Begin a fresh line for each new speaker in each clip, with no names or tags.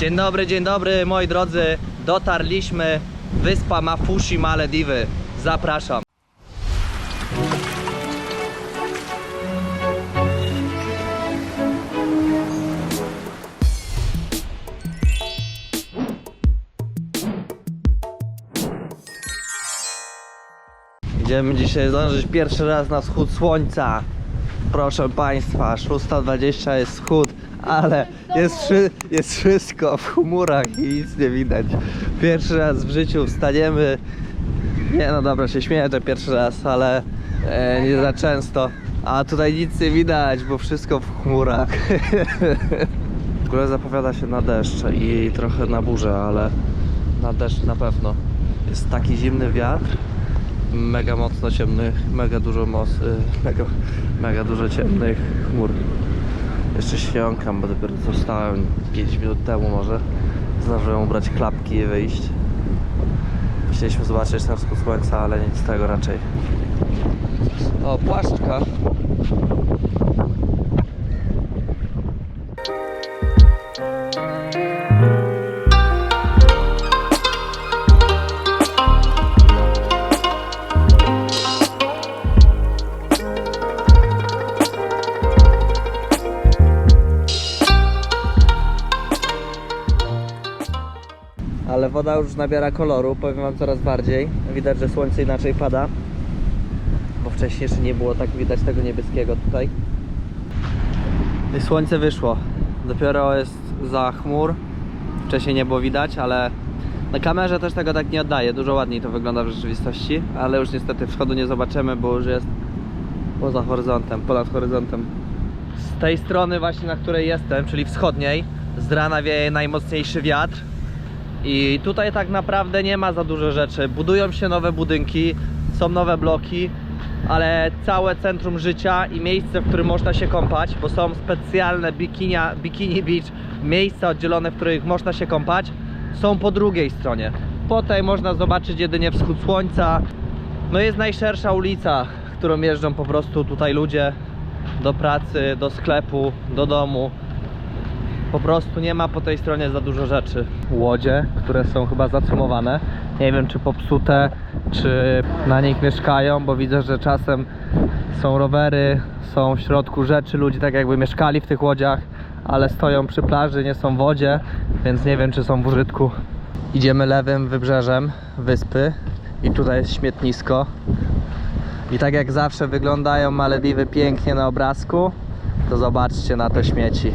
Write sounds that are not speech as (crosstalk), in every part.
Dzień dobry, dzień dobry moi drodzy. Dotarliśmy. Wyspa Mafushi, Malediwy. Zapraszam. Idziemy dzisiaj zdążyć pierwszy raz na wschód słońca. Proszę Państwa, 6.20 jest wschód, ale jest, jest wszystko w chmurach i nic nie widać. Pierwszy raz w życiu wstaniemy. Nie no dobra, się śmieję, że pierwszy raz, ale e, nie za często. A tutaj nic nie widać, bo wszystko w chmurach. w ogóle zapowiada się na deszcz i trochę na burzę, ale na deszcz na pewno. Jest taki zimny wiatr, mega mocno ciemnych, mega dużo mos, y, mega, mega dużo ciemnych chmur. Jeszcze świąkam, bo dopiero co wstałem 5 minut temu może. Zdążyłem ubrać klapki i wyjść. Chcieliśmy zobaczyć ten wschód słońca, ale nic z tego raczej. O, płaszczka. Woda już nabiera koloru, powiem wam coraz bardziej. Widać, że słońce inaczej pada. Bo wcześniej jeszcze nie było tak widać tego niebieskiego tutaj. I słońce wyszło. Dopiero jest za chmur. Wcześniej nie było widać, ale na kamerze też tego tak nie oddaje. Dużo ładniej to wygląda w rzeczywistości, ale już niestety wschodu nie zobaczymy, bo już jest poza horyzontem, ponad horyzontem. Z tej strony właśnie, na której jestem, czyli wschodniej, z rana wieje najmocniejszy wiatr. I tutaj tak naprawdę nie ma za dużo rzeczy. Budują się nowe budynki, są nowe bloki, ale całe centrum życia i miejsce, w którym można się kąpać, bo są specjalne bikinia, bikini beach, miejsca oddzielone, w których można się kąpać, są po drugiej stronie. Po tej można zobaczyć jedynie wschód słońca. No jest najszersza ulica, którą jeżdżą po prostu tutaj ludzie do pracy, do sklepu, do domu. Po prostu nie ma po tej stronie za dużo rzeczy. Łodzie, które są chyba zacumowane. Nie wiem czy popsute, czy na nich mieszkają, bo widzę, że czasem są rowery, są w środku rzeczy, ludzie tak jakby mieszkali w tych łodziach, ale stoją przy plaży, nie są w wodzie, więc nie wiem czy są w użytku. Idziemy lewym wybrzeżem wyspy i tutaj jest śmietnisko. I tak jak zawsze wyglądają Malediwy pięknie na obrazku, to zobaczcie na te śmieci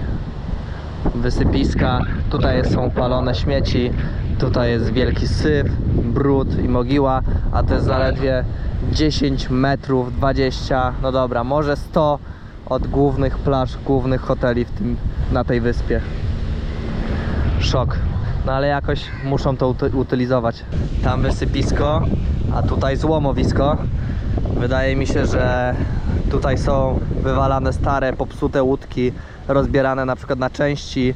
wysypiska. Tutaj są palone śmieci, tutaj jest wielki syf, brud i mogiła, a to jest zaledwie 10 metrów, 20, no dobra, może 100 od głównych plaż, głównych hoteli w tym, na tej wyspie. Szok. No ale jakoś muszą to uty- utylizować. Tam wysypisko, a tutaj złomowisko. Wydaje mi się, że tutaj są wywalane stare, popsute łódki, rozbierane na przykład na części,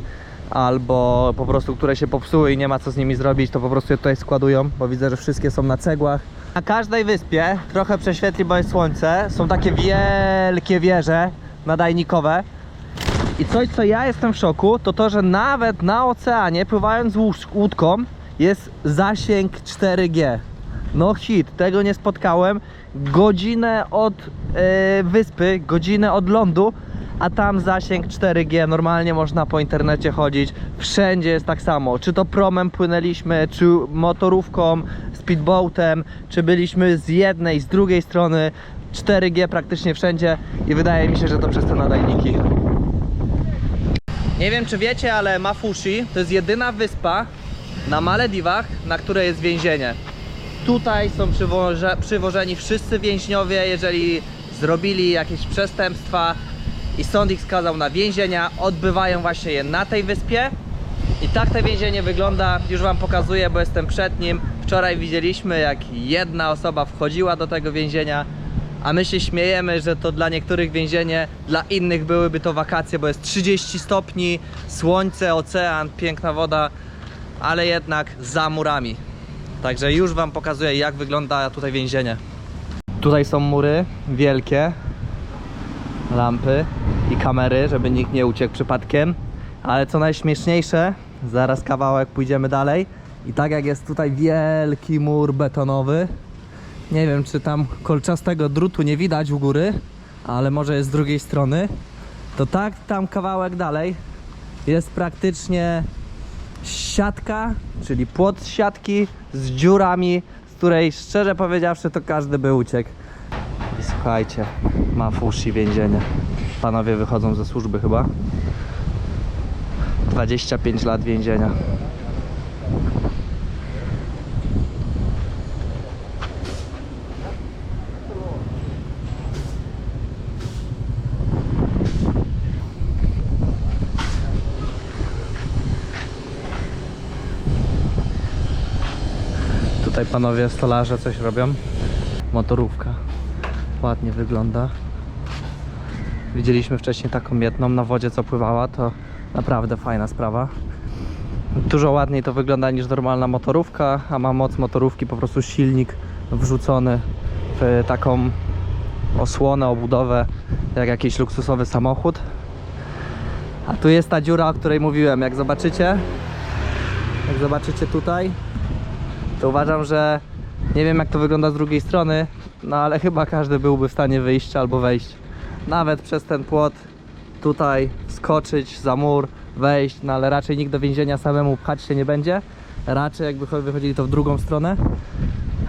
albo po prostu, które się popsuły i nie ma co z nimi zrobić, to po prostu je tutaj składują, bo widzę, że wszystkie są na cegłach. Na każdej wyspie, trochę prześwietli, bo jest słońce, są takie wielkie wieże nadajnikowe. I coś, co ja jestem w szoku, to to, że nawet na oceanie, pływając łódką, jest zasięg 4G. No hit, tego nie spotkałem. Godzinę od e, wyspy, godzinę od lądu, a tam zasięg 4G. Normalnie można po internecie chodzić. Wszędzie jest tak samo. Czy to promem płynęliśmy, czy motorówką, speedboatem, czy byliśmy z jednej, z drugiej strony. 4G praktycznie wszędzie i wydaje mi się, że to przez te nadajniki. Nie wiem czy wiecie, ale Mafushi to jest jedyna wyspa na Malediwach, na której jest więzienie. Tutaj są przywoże, przywożeni wszyscy więźniowie, jeżeli zrobili jakieś przestępstwa i sąd ich skazał na więzienia, odbywają właśnie je na tej wyspie. I tak to więzienie wygląda, już wam pokazuję, bo jestem przed nim. Wczoraj widzieliśmy, jak jedna osoba wchodziła do tego więzienia, a my się śmiejemy, że to dla niektórych więzienie, dla innych byłyby to wakacje, bo jest 30 stopni, słońce, ocean, piękna woda, ale jednak za murami. Także już wam pokazuję, jak wygląda tutaj więzienie. Tutaj są mury wielkie, lampy i kamery, żeby nikt nie uciekł przypadkiem. Ale co najśmieszniejsze, Zaraz kawałek pójdziemy dalej. I tak jak jest tutaj wielki mur betonowy, nie wiem czy tam kolczastego drutu nie widać u góry, ale może jest z drugiej strony, to tak tam kawałek dalej jest praktycznie siatka, czyli płot siatki z dziurami, z której szczerze powiedziawszy to każdy by uciekł. I słuchajcie, ma fushi więzienie. Panowie wychodzą ze służby chyba. 25 lat więzienia. Panowie stolarze coś robią. Motorówka. Ładnie wygląda. Widzieliśmy wcześniej taką jedną na wodzie, co pływała. To naprawdę fajna sprawa. Dużo ładniej to wygląda niż normalna motorówka, a ma moc motorówki, po prostu silnik wrzucony w taką osłonę, obudowę, jak jakiś luksusowy samochód. A tu jest ta dziura, o której mówiłem. Jak zobaczycie, jak zobaczycie tutaj, to uważam, że nie wiem jak to wygląda z drugiej strony, no ale chyba każdy byłby w stanie wyjść albo wejść. Nawet przez ten płot tutaj skoczyć za mur, wejść, no ale raczej nikt do więzienia samemu pchać się nie będzie. Raczej jakby cho- wychodzili to w drugą stronę.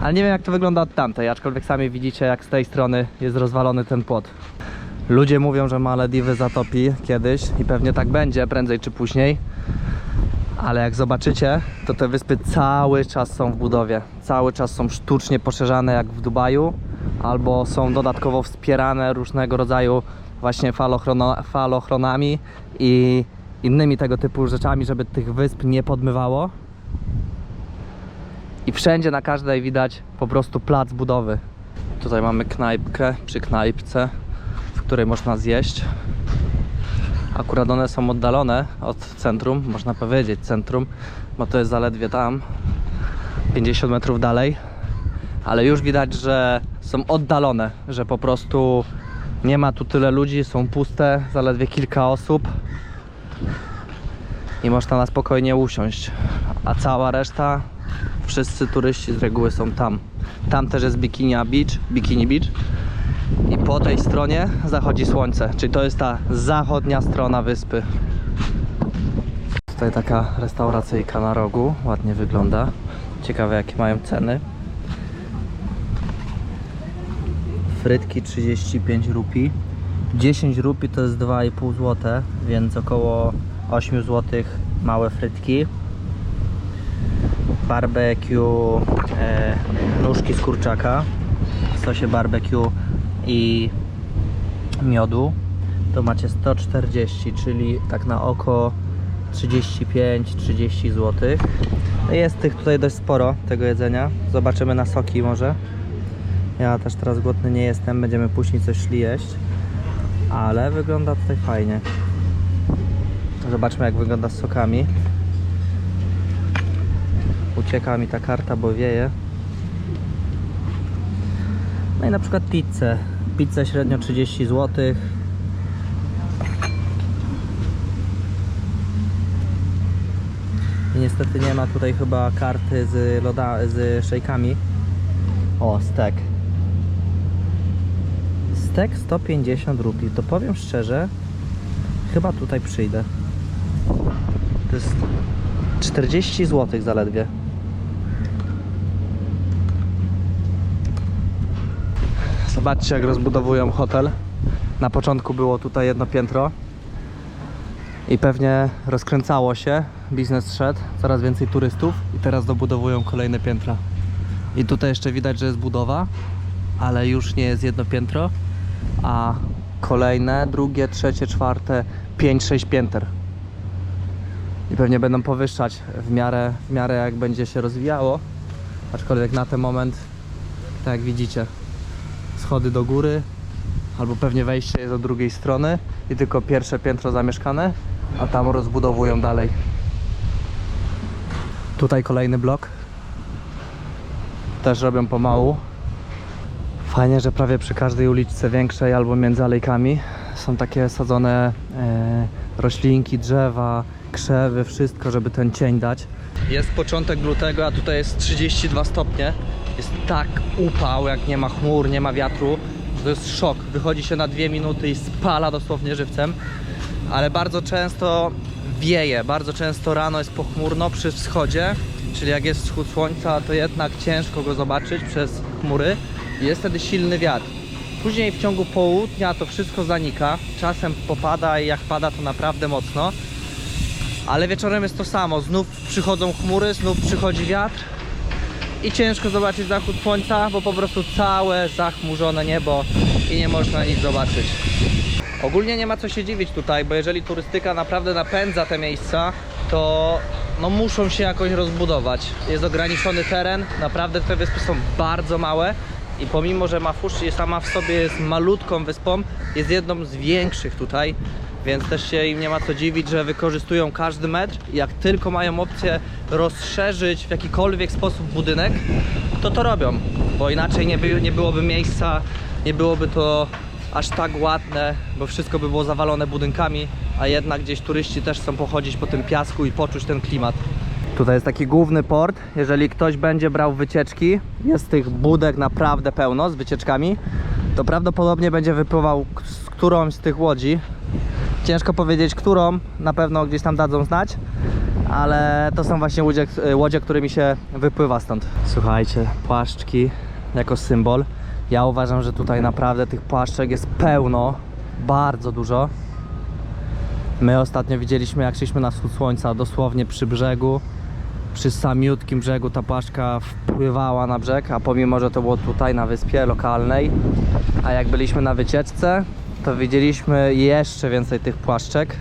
Ale nie wiem jak to wygląda od tamtej, aczkolwiek sami widzicie jak z tej strony jest rozwalony ten płot. Ludzie mówią, że Malediwy zatopi kiedyś i pewnie tak będzie prędzej czy później. Ale jak zobaczycie, to te wyspy cały czas są w budowie. Cały czas są sztucznie poszerzane jak w Dubaju, albo są dodatkowo wspierane różnego rodzaju właśnie falochrono, falochronami i innymi tego typu rzeczami, żeby tych wysp nie podmywało. I wszędzie na każdej widać po prostu plac budowy. Tutaj mamy knajpkę przy knajpce, w której można zjeść. Akurat one są oddalone od centrum, można powiedzieć centrum, bo to jest zaledwie tam, 50 metrów dalej. Ale już widać, że są oddalone, że po prostu nie ma tu tyle ludzi, są puste, zaledwie kilka osób i można na spokojnie usiąść. A cała reszta, wszyscy turyści z reguły są tam. Tam też jest Bikini Beach, Bikini Beach i po tej stronie zachodzi słońce, czyli to jest ta zachodnia strona wyspy. Tutaj taka restauracyjka na rogu, ładnie wygląda. Ciekawe jakie mają ceny. Frytki 35 rupi. 10 rupi to jest 2,5 zł, więc około 8 zł małe frytki. Barbecue, e, nóżki z kurczaka w sosie barbecue i miodu. To macie 140, czyli tak na oko 35-30 zł. Jest tych tutaj dość sporo tego jedzenia. Zobaczymy na soki może. Ja też teraz głodny nie jestem, będziemy później coś szli jeść. Ale wygląda tutaj fajnie. Zobaczmy jak wygląda z sokami. Ucieka mi ta karta, bo wieje. No i na przykład pizzę. Pizzę średnio 30 zł. Niestety nie ma tutaj chyba karty z loda, z szejkami. O, stek. Stek 150 rubli. To powiem szczerze, chyba tutaj przyjdę. To jest 40 zł zaledwie. Zobaczcie jak rozbudowują hotel. Na początku było tutaj jedno piętro i pewnie rozkręcało się, biznes szedł, coraz więcej turystów i teraz dobudowują kolejne piętra. I tutaj jeszcze widać, że jest budowa, ale już nie jest jedno piętro, a kolejne, drugie, trzecie, czwarte, pięć, sześć pięter. I pewnie będą powyższać w miarę, w miarę jak będzie się rozwijało, aczkolwiek na ten moment, tak jak widzicie, schody do góry, albo pewnie wejście jest od drugiej strony i tylko pierwsze piętro zamieszkane, a tam rozbudowują dalej. Tutaj kolejny blok. Też robią pomału. Fajnie, że prawie przy każdej uliczce większej albo między alejkami są takie sadzone e, roślinki, drzewa krzewy, wszystko, żeby ten cień dać. Jest początek lutego, a tutaj jest 32 stopnie. Jest tak upał, jak nie ma chmur, nie ma wiatru, że to jest szok. Wychodzi się na dwie minuty i spala dosłownie żywcem, ale bardzo często wieje, bardzo często rano jest pochmurno przy wschodzie, czyli jak jest wschód słońca, to jednak ciężko go zobaczyć przez chmury. Jest wtedy silny wiatr. Później w ciągu południa to wszystko zanika, czasem popada i jak pada to naprawdę mocno, ale wieczorem jest to samo, znów przychodzą chmury, znów przychodzi wiatr i ciężko zobaczyć zachód słońca, bo po prostu całe zachmurzone niebo i nie można nic zobaczyć. Ogólnie nie ma co się dziwić tutaj, bo jeżeli turystyka naprawdę napędza te miejsca, to no muszą się jakoś rozbudować. Jest ograniczony teren, naprawdę te wyspy są bardzo małe i pomimo, że Mafushi sama w sobie jest malutką wyspą, jest jedną z większych tutaj, więc też się im nie ma co dziwić, że wykorzystują każdy metr i jak tylko mają opcję rozszerzyć w jakikolwiek sposób budynek, to to robią, bo inaczej nie, by, nie byłoby miejsca, nie byłoby to aż tak ładne, bo wszystko by było zawalone budynkami, a jednak gdzieś turyści też chcą pochodzić po tym piasku i poczuć ten klimat. Tutaj jest taki główny port. Jeżeli ktoś będzie brał wycieczki, jest tych budek naprawdę pełno z wycieczkami, to prawdopodobnie będzie wypływał z którąś z tych łodzi. Ciężko powiedzieć, którą, na pewno gdzieś tam dadzą znać, ale to są właśnie łodzie, łodzie którymi się wypływa stąd. Słuchajcie, płaszczki jako symbol. Ja uważam, że tutaj naprawdę tych płaszczek jest pełno, bardzo dużo. My ostatnio widzieliśmy, jak szliśmy na wschód słońca, dosłownie przy brzegu, przy samiutkim brzegu ta płaszczka wpływała na brzeg, a pomimo, że to było tutaj na wyspie lokalnej, a jak byliśmy na wycieczce, to widzieliśmy jeszcze więcej tych płaszczek.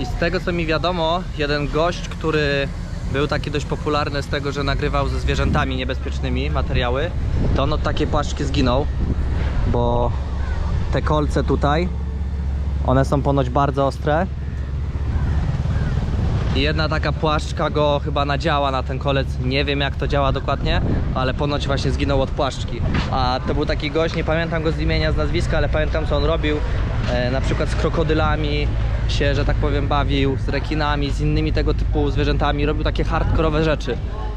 I z tego co mi wiadomo, jeden gość, który był taki dość popularny z tego, że nagrywał ze zwierzętami niebezpiecznymi materiały, to on od takiej płaszczki zginął, bo te kolce tutaj, one są ponoć bardzo ostre jedna taka płaszczka go chyba nadziała na ten kolec. Nie wiem jak to działa dokładnie, ale ponoć właśnie zginął od płaszczki. A to był taki gość, nie pamiętam go z imienia, z nazwiska, ale pamiętam co on robił. E, na przykład z krokodylami się, że tak powiem, bawił, z rekinami, z innymi tego typu zwierzętami. Robił takie hardkorowe rzeczy.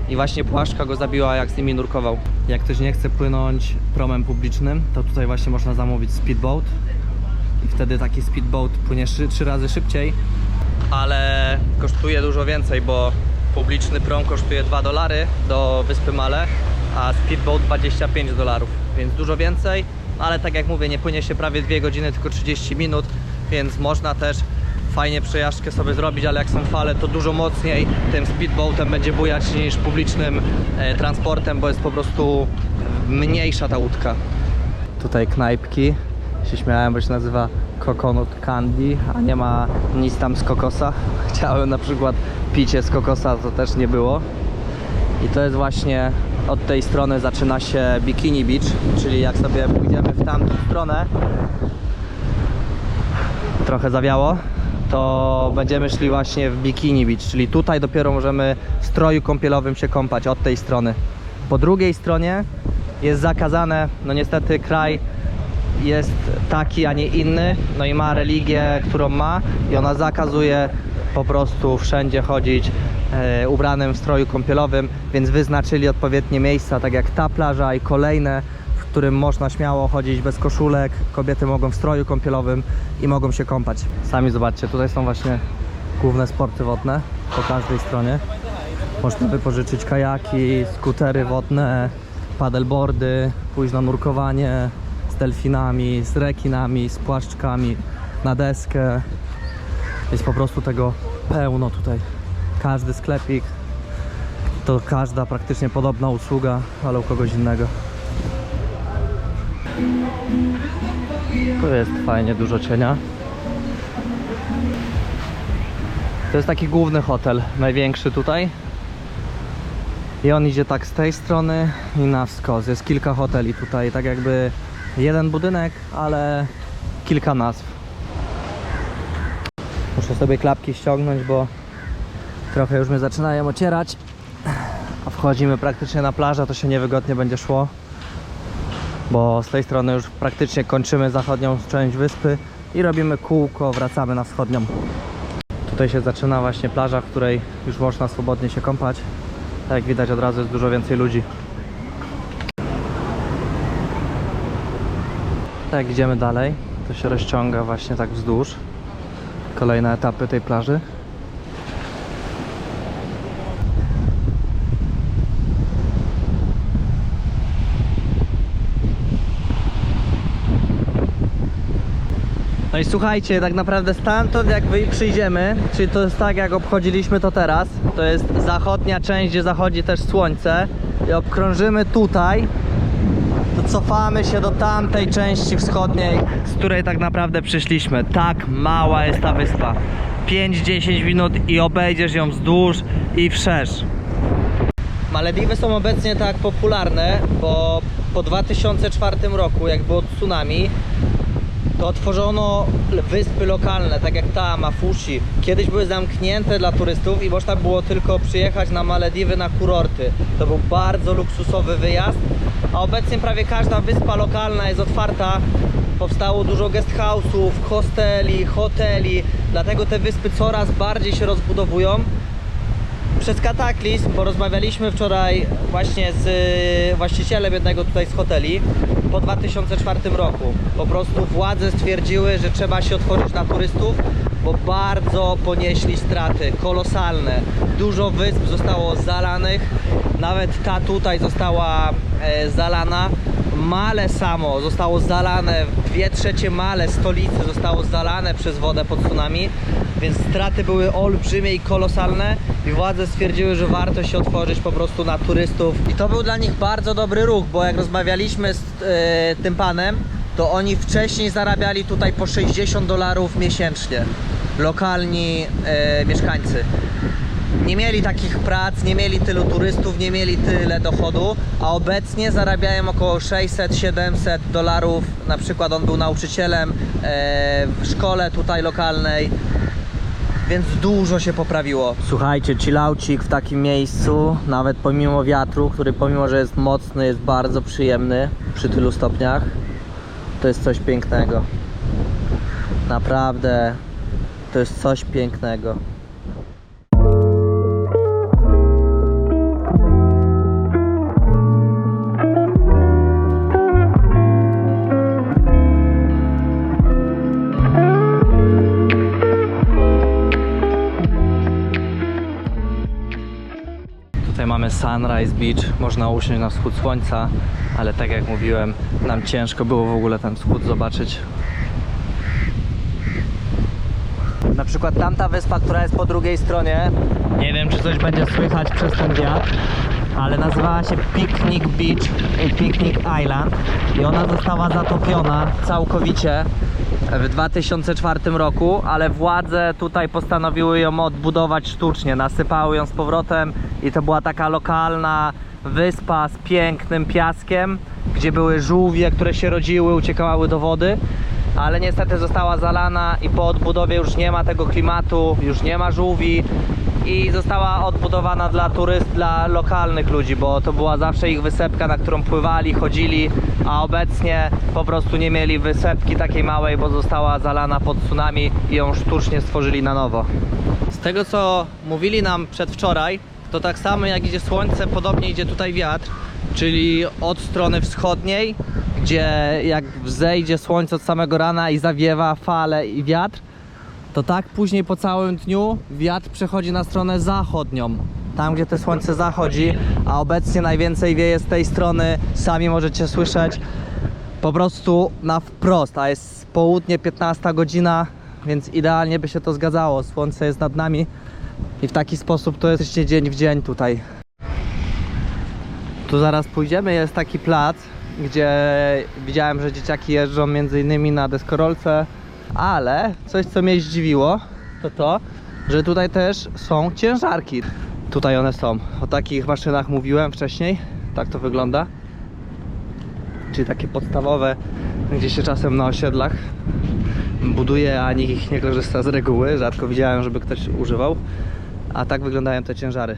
I właśnie płaszczka go zabiła, jak z nimi nurkował. Jak ktoś nie chce płynąć promem publicznym, to tutaj właśnie można zamówić speedboat. I wtedy taki speedboat płynie trzy, razy szybciej, ale kosztuje dużo więcej, bo publiczny prom kosztuje 2 dolary do wyspy Male, a speedboat 25 dolarów, więc dużo więcej, ale tak jak mówię, nie płynie się prawie 2 godziny, tylko 30 minut, więc można też fajnie przejażdżkę sobie zrobić, ale jak są fale, to dużo mocniej tym speedboatem będzie bujać niż publicznym e, transportem, bo jest po prostu mniejsza ta łódka. Tutaj knajpki, się śmiałem, bo się nazywa Coconut Candy, a nie ma nic tam z kokosa. (laughs) Chciałem na przykład picie z kokosa, to też nie było. I to jest właśnie od tej strony zaczyna się Bikini Beach, czyli jak sobie pójdziemy w tamtą stronę, trochę zawiało, to będziemy szli właśnie w Bikini Beach, czyli tutaj dopiero możemy w stroju kąpielowym się kąpać od tej strony. Po drugiej stronie jest zakazane, no niestety kraj jest taki, a nie inny, no i ma religię, którą ma i ona zakazuje po prostu wszędzie chodzić e, ubranym w stroju kąpielowym, więc wyznaczyli odpowiednie miejsca, tak jak ta plaża i kolejne, w którym można śmiało chodzić bez koszulek, kobiety mogą w stroju kąpielowym i mogą się kąpać. Sami zobaczcie, tutaj są właśnie główne sporty wodne po każdej stronie. Można wypożyczyć kajaki, skutery wodne, paddleboardy, na nurkowanie delfinami, z rekinami, z płaszczkami, na deskę. Jest po prostu tego pełno tutaj. Każdy sklepik to każda praktycznie podobna usługa, ale u kogoś innego. Tu jest fajnie dużo cienia. To jest taki główny hotel, największy tutaj. I on idzie tak z tej strony i na wskos. Jest kilka hoteli tutaj, tak jakby jeden budynek, ale kilka nazw. Muszę sobie klapki ściągnąć, bo trochę już mnie zaczynają ocierać. A wchodzimy praktycznie na plażę, to się niewygodnie będzie szło. Bo z tej strony już praktycznie kończymy zachodnią część wyspy i robimy kółko, wracamy na wschodnią. Tutaj się zaczyna właśnie plaża, w której już można swobodnie się kąpać. Tak jak widać od razu jest dużo więcej ludzi. Jak idziemy dalej, to się rozciąga właśnie tak wzdłuż. Kolejne etapy tej plaży. No i słuchajcie, tak naprawdę stamtąd jak przyjdziemy, czyli to jest tak jak obchodziliśmy to teraz, to jest zachodnia część, gdzie zachodzi też słońce i obkrążymy tutaj, to cofamy się do tamtej części wschodniej, z której tak naprawdę przyszliśmy. Tak mała jest ta wyspa. 5-10 minut i obejdziesz ją wzdłuż i wszerz. Malediwy są obecnie tak popularne, bo po 2004 roku, jak było tsunami, to otworzono wyspy lokalne, tak jak ta, Mafushi. Kiedyś były zamknięte dla turystów i można było tylko przyjechać na Malediwy na kurorty. To był bardzo luksusowy wyjazd, a obecnie prawie każda wyspa lokalna jest otwarta. Powstało dużo guest house'ów, hosteli, hoteli, dlatego te wyspy coraz bardziej się rozbudowują przez kataklizm, bo rozmawialiśmy wczoraj właśnie z y, właścicielem jednego tutaj z hoteli po 2004 roku. Po prostu władze stwierdziły, że trzeba się otworzyć na turystów, bo bardzo ponieśli straty, kolosalne. Dużo wysp zostało zalanych, nawet ta tutaj została e, zalana. Male samo zostało zalane, dwie trzecie Male stolicy zostało zalane przez wodę pod tsunami, więc straty były olbrzymie i kolosalne i władze stwierdziły, że warto się otworzyć po prostu na turystów. I to był dla nich bardzo dobry ruch, bo jak rozmawialiśmy z e, tym panem, to oni wcześniej zarabiali tutaj po 60 dolarów miesięcznie. Lokalni e, mieszkańcy nie mieli takich prac, nie mieli tylu turystów, nie mieli tyle dochodu, a obecnie zarabiają około 600-700 dolarów. Na przykład on był nauczycielem e, w szkole tutaj lokalnej, więc dużo się poprawiło. Słuchajcie, chillaucik w takim miejscu, nawet pomimo wiatru, który pomimo, że jest mocny, jest bardzo przyjemny przy tylu stopniach, to jest coś pięknego. Naprawdę, to jest coś pięknego. Tutaj mamy Sunrise Beach, można usiąść na wschód słońca, ale tak jak mówiłem, nam ciężko było w ogóle ten wschód zobaczyć. Na przykład tamta wyspa, która jest po drugiej stronie, nie wiem czy coś będzie słychać przez ten wiatr, ale nazywała się Picnic Beach i Picnic Island i ona została zatopiona całkowicie w 2004 roku, ale władze tutaj postanowiły ją odbudować sztucznie, nasypały ją z powrotem i to była taka lokalna wyspa z pięknym piaskiem, gdzie były żółwie, które się rodziły, uciekały do wody, ale niestety została zalana i po odbudowie już nie ma tego klimatu, już nie ma żółwi i została odbudowana dla turyst, dla lokalnych ludzi, bo to była zawsze ich wysepka, na którą pływali, chodzili, a obecnie po prostu nie mieli wysepki takiej małej, bo została zalana pod tsunami i ją sztucznie stworzyli na nowo. Z tego co mówili nam przedwczoraj, to tak samo jak idzie słońce, podobnie idzie tutaj wiatr, czyli od strony wschodniej, gdzie jak wzejdzie słońce od samego rana i zawiewa fale i wiatr, to tak później po całym dniu wiatr przechodzi na stronę zachodnią. Tam, gdzie to słońce zachodzi, a obecnie najwięcej wieje z tej strony, sami możecie słyszeć, po prostu na wprost, a jest południe 15 godzina, więc idealnie by się to zgadzało. Słońce jest nad nami i w taki sposób to jesteście dzień w dzień tutaj. Tu zaraz pójdziemy, jest taki plac, gdzie widziałem, że dzieciaki jeżdżą między innymi na deskorolce, ale coś co mnie zdziwiło, to to, że tutaj też są ciężarki. Tutaj one są. O takich maszynach mówiłem wcześniej. Tak to wygląda. Czyli takie podstawowe, gdzie się czasem na osiedlach buduje, a nikt ich nie korzysta z reguły. Rzadko widziałem, żeby ktoś używał. A tak wyglądają te ciężary.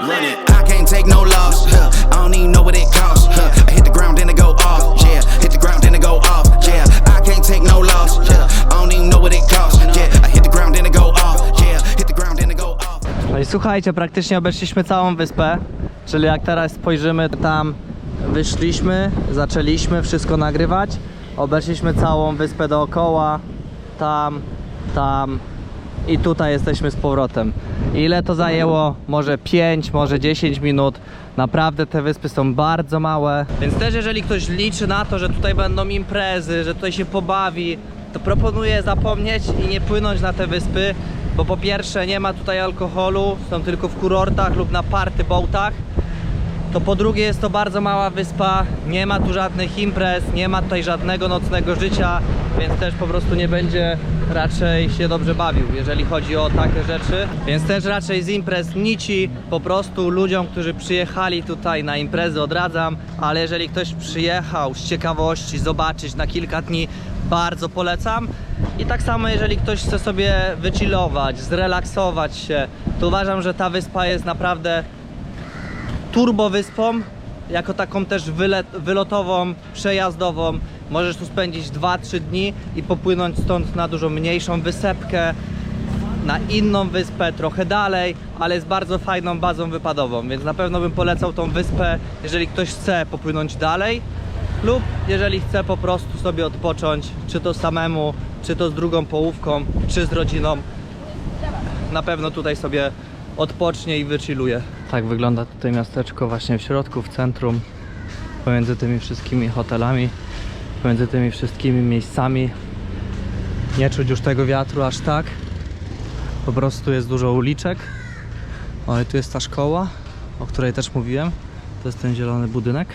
Run it. I take no loss. Huh. I don't even know what it costs. Huh. I hit the ground then it go off. Yeah, hit the ground then it go off. Yeah, I can't take no loss. I don't even know what it costs. Yeah, I hit the ground then it go off. Yeah, hit the ground then it go off.
No i słuchajcie, praktycznie obeszliśmy całą wyspę, czyli jak teraz spojrzymy tam wyszliśmy, zaczęliśmy wszystko nagrywać, obeszliśmy całą wyspę dookoła, tam, tam i tutaj jesteśmy z powrotem. Ile to zajęło? Może 5, może 10 minut. Naprawdę te wyspy są bardzo małe. Więc też jeżeli ktoś liczy na to, że tutaj będą imprezy, że tutaj się pobawi, to proponuję zapomnieć i nie płynąć na te wyspy, bo po pierwsze nie ma tutaj alkoholu, są tylko w kurortach lub na party boatach. To po drugie jest to bardzo mała wyspa, nie ma tu żadnych imprez, nie ma tutaj żadnego nocnego życia, więc też po prostu nie będzie raczej się dobrze bawił, jeżeli chodzi o takie rzeczy. Więc też raczej z imprez nici, po prostu ludziom, którzy przyjechali tutaj na imprezy odradzam, ale jeżeli ktoś przyjechał z ciekawości zobaczyć na kilka dni, bardzo polecam. I tak samo jeżeli ktoś chce sobie wychillować, zrelaksować się, to uważam, że ta wyspa jest naprawdę turbowyspą, jako taką też wylet, wylotową, przejazdową. Możesz tu spędzić 2-3 dni i popłynąć stąd na dużo mniejszą wysepkę, na inną wyspę, trochę dalej, ale jest bardzo fajną bazą wypadową, więc na pewno bym polecał tą wyspę, jeżeli ktoś chce popłynąć dalej lub jeżeli chce po prostu sobie odpocząć, czy to samemu, czy to z drugą połówką, czy z rodziną na pewno tutaj sobie odpocznie i wychilluje. Tak wygląda tutaj miasteczko właśnie w środku, w centrum, pomiędzy tymi wszystkimi hotelami, pomiędzy tymi wszystkimi miejscami. Nie czuć już tego wiatru aż tak. Po prostu jest dużo uliczek. O, i tu jest ta szkoła, o której też mówiłem. To jest ten zielony budynek.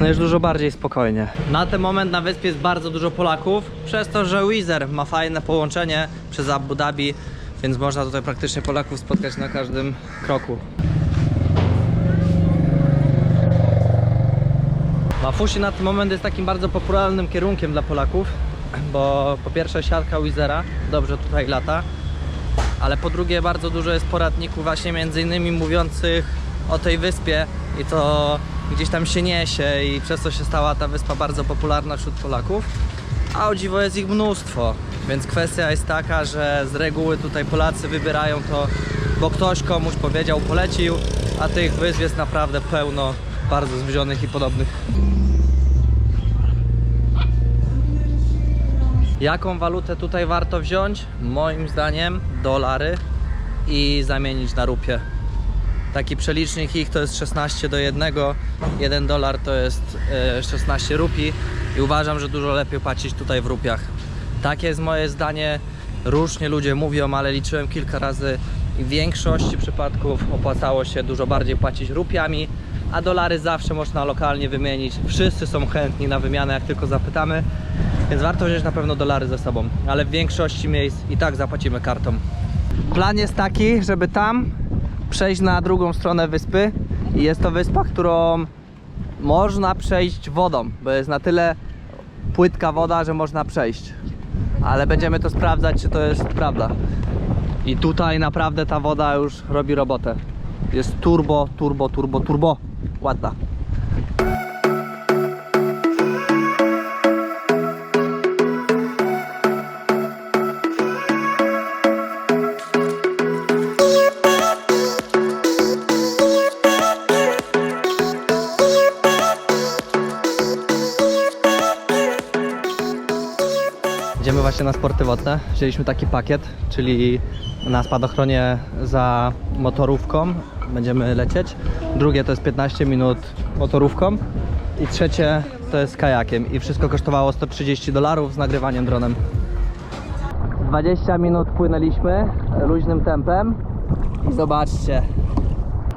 No jest dużo bardziej spokojnie. Na ten moment na wyspie jest bardzo dużo Polaków, przez to, że Wizer ma fajne połączenie przez Abu Dhabi, więc można tutaj praktycznie Polaków spotkać na każdym kroku. Mafusi na ten moment jest takim bardzo popularnym kierunkiem dla Polaków, bo po pierwsze siatka Wizera dobrze tutaj lata, ale po drugie bardzo dużo jest poradników właśnie między innymi mówiących o tej wyspie i to gdzieś tam się niesie i przez to się stała ta wyspa bardzo popularna wśród Polaków. A o dziwo jest ich mnóstwo, więc kwestia jest taka, że z reguły tutaj Polacy wybierają to, bo ktoś komuś powiedział, polecił, a tych wysp jest naprawdę pełno bardzo zbliżonych i podobnych. Jaką walutę tutaj warto wziąć? Moim zdaniem dolary i zamienić na rupie. Taki przelicznik ich to jest 16 do 1. 1 dolar to jest e, 16 rupi i uważam, że dużo lepiej płacić tutaj w rupiach. Takie jest moje zdanie. Różnie ludzie mówią, ale liczyłem kilka razy i w większości przypadków opłacało się dużo bardziej płacić rupiami, a dolary zawsze można lokalnie wymienić. Wszyscy są chętni na wymianę, jak tylko zapytamy, więc warto wziąć na pewno dolary ze sobą, ale w większości miejsc i tak zapłacimy kartą. Plan jest taki, żeby tam przejść na drugą stronę wyspy i jest to wyspa, którą można przejść wodą, bo jest na tyle płytka woda, że można przejść. Ale będziemy to sprawdzać, czy to jest prawda. I tutaj naprawdę ta woda już robi robotę. Jest turbo, turbo, turbo, turbo. Ładna. Właśnie na sporty wodne. Wzięliśmy taki pakiet, czyli na spadochronie za motorówką będziemy lecieć. Drugie to jest 15 minut motorówką i trzecie to jest kajakiem i wszystko kosztowało 130 dolarów z nagrywaniem dronem. 20 minut płynęliśmy luźnym tempem i zobaczcie.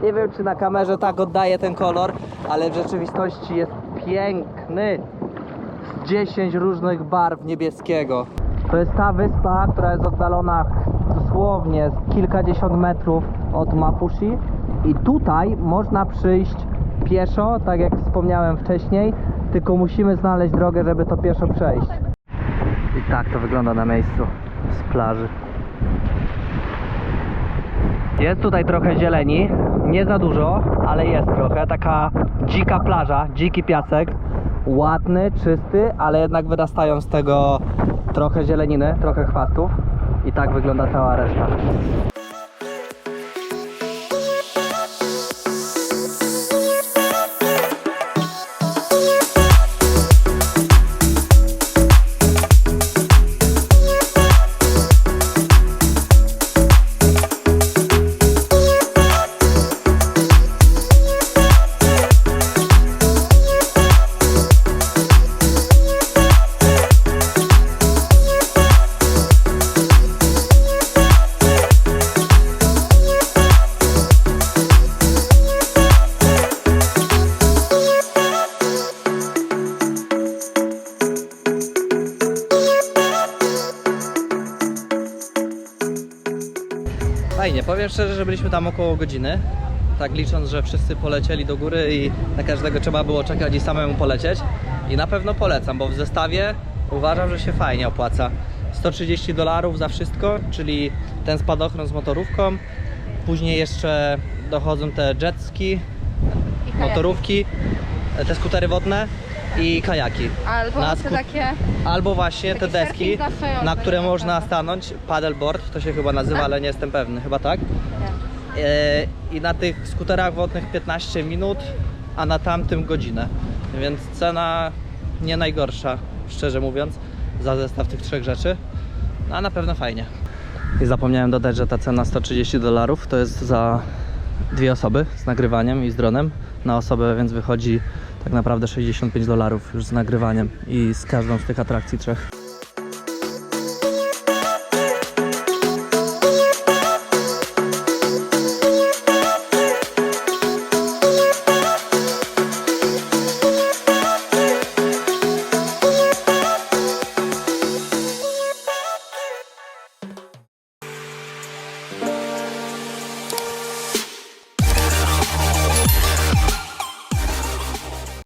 Nie wiem czy na kamerze tak oddaje ten kolor, ale w rzeczywistości jest piękny. 10 różnych barw niebieskiego. To jest ta wyspa, która jest oddalona dosłownie kilkadziesiąt metrów od Mapushi i tutaj można przyjść pieszo, tak jak wspomniałem wcześniej, tylko musimy znaleźć drogę, żeby to pieszo przejść. I tak to wygląda na miejscu z plaży. Jest tutaj trochę zieleni, nie za dużo, ale jest trochę. Taka dzika plaża, dziki piasek, ładny, czysty, ale jednak wyrastają z tego trochę zieleniny, trochę chwastów i tak wygląda cała reszta. Powiem szczerze, że byliśmy tam około godziny. Tak licząc, że wszyscy polecieli do góry i na każdego trzeba było czekać i samemu polecieć. I na pewno polecam, bo w zestawie uważam, że się fajnie opłaca. 130 dolarów za wszystko, czyli ten spadochron z motorówką. Później jeszcze dochodzą te jetski, motorówki, te skutery wodne i kajaki.
Albo
Na
te takie...
Albo właśnie te deski, na które
na
można stanąć. Paddleboard to się chyba nazywa, ale nie jestem pewny. Chyba tak? E, I na tych skuterach wodnych 15 minut, a na tamtym godzinę. Więc cena nie najgorsza, szczerze mówiąc, za zestaw tych trzech rzeczy. No, a na pewno fajnie. I zapomniałem dodać, że ta cena 130 dolarów to jest za dwie osoby z nagrywaniem i z dronem na osobę, więc wychodzi tak naprawdę 65 dolarów już z nagrywaniem i z każdą z tych atrakcji trzech.